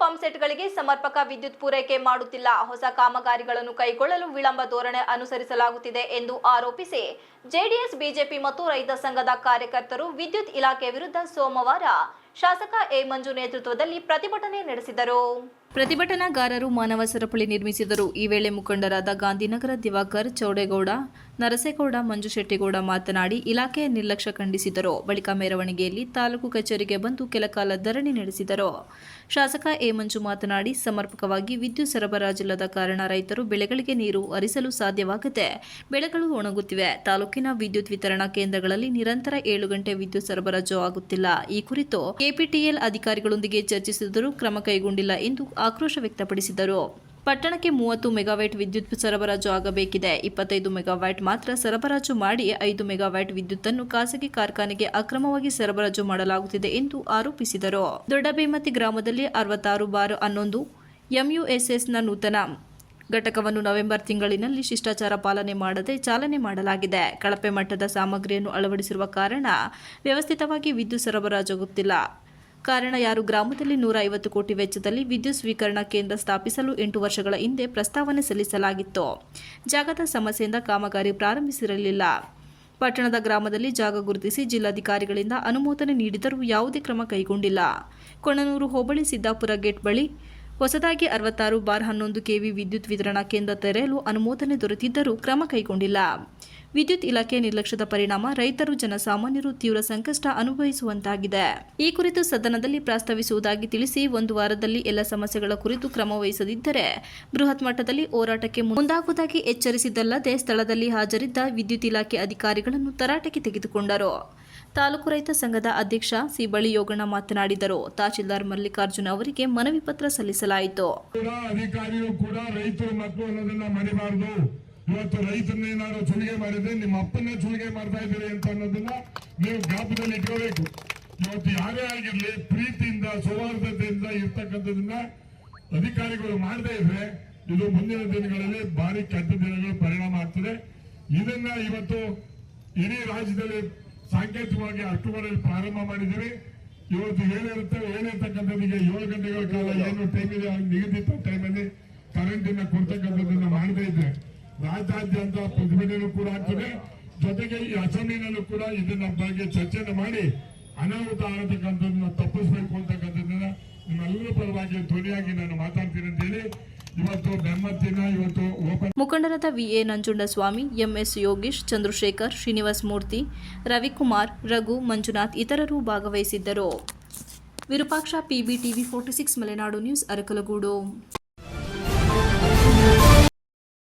Pump ಸೆಟ್ಗಳಿಗೆ ಸಮರ್ಪಕ ವಿದ್ಯುತ್ ಪೂರೈಕೆ ಮಾಡುತ್ತಿಲ್ಲ. ಹೊಸ ಕಾಮಗಾರಿಗಳನ್ನು ಕೈಗೊಳ್ಳಲು ವಿಳಂಬ ಧೋರಣೆ ಅನುಸರಿಸಲಾಗುತ್ತಿದೆ ಎಂದು ಆರೋಪಿಸಿ ಜೆಡಿಎಸ್, ಬಿಜೆಪಿ ಮತ್ತು ರೈತ ಸಂಘದ ಕಾರ್ಯಕರ್ತರು ವಿದ್ಯುತ್ ಇಲಾಖೆ ವಿರುದ್ಧ ಸೋಮವಾರ ಶಾಸಕ ಎ ಮಂಜು ನೇತೃತ್ವದಲ್ಲಿ ಪ್ರತಿಭಟನೆ ನಡೆಸಿದರು. ಪ್ರತಿಭಟನಾಗಾರರು ಮಾನವ ಸರಪಳಿ ನಿರ್ಮಿಸಿದರು. ಈ ವೇಳೆ ಮುಖಂಡರಾದ ಗಾಂಧಿನಗರ ದಿವಾಕರ್ ಚೌಡೇಗೌಡ, ನರಸೇಗೌಡ ಮಂಜು ಶೆಟ್ಟಿಗೌಡ ಮಾತನಾಡಿ ಇಲಾಖೆಯ ನಿರ್ಲಕ್ಷ್ಯ ಖಂಡಿಸಿದರು. ಬಳಿಕ ಮೆರವಣಿಗೆಯಲ್ಲಿ ತಾಲೂಕು ಕಚೇರಿಗೆ ಬಂದು ಕೆಲಕಾಲ ಧರಣಿ ನಡೆಸಿದರು. ಶಾಸಕ ಎ ಮಂಜು ಮಾತನಾಡಿ, ಸಮರ್ಪಕವಾಗಿ ವಿದ್ಯುತ್ ಸರಬರಾಜಿಲ್ಲದ ಕಾರಣ ರೈತರು ಬೆಳೆಗಳಿಗೆ ನೀರು ಹರಿಸಲು ಸಾಧ್ಯವಾಗದೆ ಬೆಳೆಗಳು ಒಣಗುತ್ತಿವೆ. ತಾಲೂಕಿನ ವಿದ್ಯುತ್ ವಿತರಣಾ ಕೇಂದ್ರಗಳಲ್ಲಿ ನಿರಂತರ ಏಳು ಗಂಟೆ ವಿದ್ಯುತ್ ಸರಬರಾಜು ಆಗುತ್ತಿಲ್ಲ. ಈ ಕುರಿತು ಕೆಪಿಟಿಎಲ್ ಅಧಿಕಾರಿಗಳೊಂದಿಗೆ ಚರ್ಚಿಸಿದರೂ ಕ್ರಮ ಕೈಗೊಂಡಿಲ್ಲ ಎಂದು ಆಕ್ರೋಶ ವ್ಯಕ್ತಪಡಿಸಿದರು. ಪಟ್ಟಣಕ್ಕೆ ಮೂವತ್ತು ಮೆಗಾವ್ಯಾಟ್ ವಿದ್ಯುತ್ ಸರಬರಾಜು ಆಗಬೇಕಿದೆ. ಇಪ್ಪತ್ತೈದು ಮೆಗಾವ್ಯಾಟ್ ಮಾತ್ರ ಸರಬರಾಜು ಮಾಡಿ ಐದು ಮೆಗಾವ್ಯಾಟ್ ವಿದ್ಯುತ್ತನ್ನು ಖಾಸಗಿ ಕಾರ್ಖಾನೆಗೆ ಅಕ್ರಮವಾಗಿ ಸರಬರಾಜು ಮಾಡಲಾಗುತ್ತಿದೆ ಎಂದು ಆರೋಪಿಸಿದರು. ದೊಡ್ಡಬೇಮತಿ ಗ್ರಾಮದಲ್ಲಿ ಅರವತ್ತಾರು ಬಾರ್ ಹನ್ನೊಂದು ಎಂಯುಎಸ್ಎಸ್ನ ನೂತನ ಘಟಕವನ್ನು ನವೆಂಬರ್ ತಿಂಗಳಿನಲ್ಲಿ ಶಿಷ್ಟಾಚಾರ ಪಾಲನೆ ಮಾಡದೆ ಚಾಲನೆ ಮಾಡಲಾಗಿದೆ. ಕಳಪೆ ಮಟ್ಟದ ಸಾಮಗ್ರಿಯನ್ನು ಅಳವಡಿಸಿರುವ ಕಾರಣ ವ್ಯವಸ್ಥಿತವಾಗಿ ವಿದ್ಯುತ್ ಸರಬರಾಜಾಗುತ್ತಿಲ್ಲ ಕಾರಣ ಯಾರು? ಗ್ರಾಮದಲ್ಲಿ ನೂರ ಐವತ್ತು ಕೋಟಿ ವೆಚ್ಚದಲ್ಲಿ ವಿದ್ಯುತ್ ಸ್ವೀಕರಣಾ ಕೇಂದ್ರ ಸ್ಥಾಪಿಸಲು ಎಂಟು ವರ್ಷಗಳ ಹಿಂದೆ ಪ್ರಸ್ತಾವನೆ ಸಲ್ಲಿಸಲಾಗಿತ್ತು. ಜಾಗದ ಸಮಸ್ಯೆಯಿಂದ ಕಾಮಗಾರಿ ಪ್ರಾರಂಭಿಸಿರಲಿಲ್ಲ. ಪಟ್ಟಣದ ಗ್ರಾಮದಲ್ಲಿ ಜಾಗ ಗುರುತಿಸಿ ಜಿಲ್ಲಾಧಿಕಾರಿಗಳಿಂದ ಅನುಮೋದನೆ ನೀಡಿದರೂ ಯಾವುದೇ ಕ್ರಮ ಕೈಗೊಂಡಿಲ್ಲ. ಕೊಣನೂರು ಹೋಬಳಿ ಸಿದ್ದಾಪುರ ಗೇಟ್ ಬಳಿ ಹೊಸದಾಗಿ ಅರವತ್ತಾರು ಬಾರ್ ಹನ್ನೊಂದು ಕೆವಿ ವಿದ್ಯುತ್ ವಿತರಣಾ ಕೇಂದ್ರ ತೆರೆಯಲು ಅನುಮೋದನೆ ದೊರೆತಿದ್ದರೂ ಕ್ರಮ ಕೈಗೊಂಡಿಲ್ಲ. ವಿದ್ಯುತ್ ಇಲಾಖೆ ನಿರ್ಲಕ್ಷ್ಯದ ಪರಿಣಾಮ ರೈತರು ಜನಸಾಮಾನ್ಯರು ತೀವ್ರ ಸಂಕಷ್ಟ ಅನುಭವಿಸುವಂತಾಗಿದೆ. ಈ ಕುರಿತು ಸದನದಲ್ಲಿ ಪ್ರಸ್ತಾವಿಸುವುದಾಗಿ ತಿಳಿಸಿ ಒಂದು ವಾರದಲ್ಲಿ ಎಲ್ಲ ಸಮಸ್ಯೆಗಳ ಕುರಿತು ಕ್ರಮ ವಹಿಸದಿದ್ದರೆ ಬೃಹತ್ ಮಟ್ಟದಲ್ಲಿ ಹೋರಾಟಕ್ಕೆ ಮುಂದಾಗುವುದಾಗಿ ಎಚ್ಚರಿಸಿದ್ದಲ್ಲದೆ ಸ್ಥಳದಲ್ಲಿ ಹಾಜರಿದ್ದ ವಿದ್ಯುತ್ ಇಲಾಖೆ ಅಧಿಕಾರಿಗಳನ್ನು ತರಾಟೆಗೆ ತೆಗೆದುಕೊಂಡರು. ತಾಲೂಕು ರೈತ ಸಂಘದ ಅಧ್ಯಕ್ಷ ಸಿ ಬಳಿ ಯೋಗಣ್ಣ ಮಾತನಾಡಿದರು. ತಹಶೀಲ್ದಾರ್ ಮಲ್ಲಿಕಾರ್ಜುನ ಅವರಿಗೆ ಮನವಿ ಪತ್ರ ಸಲ್ಲಿಸಲಾಯಿತು. ಕೂಡ ರೈತರು ಮಕ್ಕಳು ಅನ್ನೋದನ್ನ ಮರಿಬಾರದು. ಇವತ್ತು ರೈತರನ್ನ ಏನಾದ್ರು ಸುಲಿಗೆ ಮಾಡಿದ್ರೆ ನಿಮ್ಮ ಅಪ್ಪನ್ನ ಸುಲಿಗೆ ಮಾಡ್ತಾ ಇದ್ದೀರಿ ಅಂತ ಅನ್ನೋದನ್ನ ನೀವು ಜ್ಞಾಪದಲ್ಲಿ ಇಟ್ಕೋಬೇಕು. ಇವತ್ತು ಯಾರೇ ಆಗಿರ್ಲಿ, ಪ್ರೀತಿಯಿಂದ, ಸೌಹಾರ್ದತೆಯಿಂದ ಇರ್ತಕ್ಕಂಥದನ್ನ ಅಧಿಕಾರಿಗಳು ಮಾಡದೇ ಇದ್ರೆ ಇದು ಮುಂದಿನ ದಿನಗಳಲ್ಲಿ ಭಾರಿ ಕೆಟ್ಟ ದಿನಗಳು ಪರಿಣಾಮ ಆಗ್ತದೆ. ಇದನ್ನ ಇವತ್ತು ಇಡೀ ರಾಜ್ಯದಲ್ಲಿ ಸಾಂಕೇತಿಕವಾಗಿ ಅಕ್ಟೋಬರ್ ಅಲ್ಲಿ ಪ್ರಾರಂಭ ಮಾಡಿದ್ದೀವಿ ಇವತ್ತು ಏನಿರುತ್ತೆ ಏನಿರ್ತಕ್ಕಂಥದ್ದಿಗೆ ಏಳು ಗಂಟೆಗಳ ಕಾಲ ಏನು ಟೈಮ್ ಇದೆ ನಿಗದಿತ ಟೈಮಲ್ಲಿ ಕರೆಂಟ್ ಅನ್ನ ಕೊಡ್ತಕ್ಕಂಥದ್ದನ್ನ ಮಾಡದೇ ಇದ್ರೆ ರಾಜ್ಯಾದ್ಯಂತ ಪ್ರತಿಭಟನೆ ಕೂಡ ಆಗ್ತದೆ. ಜೊತೆಗೆ ಈ ಅಸೆಂಬ್ಲಿನಲ್ಲೂ ಕೂಡ ಇದನ್ನ ಬಗ್ಗೆ ಚರ್ಚೆಯನ್ನು ಮಾಡಿ ಅನಾಹುತ ಆಗತಕ್ಕಂಥದ್ದನ್ನ ತಪ್ಪಿಸಬೇಕು ಅಂತಕ್ಕಂಥದ್ದನ್ನ ನಿಮ್ಮೆಲ್ಲರ ಪರವಾಗಿ ಧ್ವನಿಯಾಗಿ ನಾನು ಮಾತಾಡ್ತೀನಿ ಅಂತ ಹೇಳಿ ಮುಖಂಡರಾದ ವಿಎ ನಂಜುಂಡಸ್ವಾಮಿ, ಎಂಎಸ್ ಯೋಗೀಶ್, ಚಂದ್ರಶೇಖರ್, ಶ್ರೀನಿವಾಸ್ ಮೂರ್ತಿ, ರವಿಕುಮಾರ್, ರಘು, ಮಂಜುನಾಥ್ ಇತರರು ಭಾಗವಹಿಸಿದ್ದರು. Virupaksha, PBTV forty six, Malenadu news, Arakalagudu.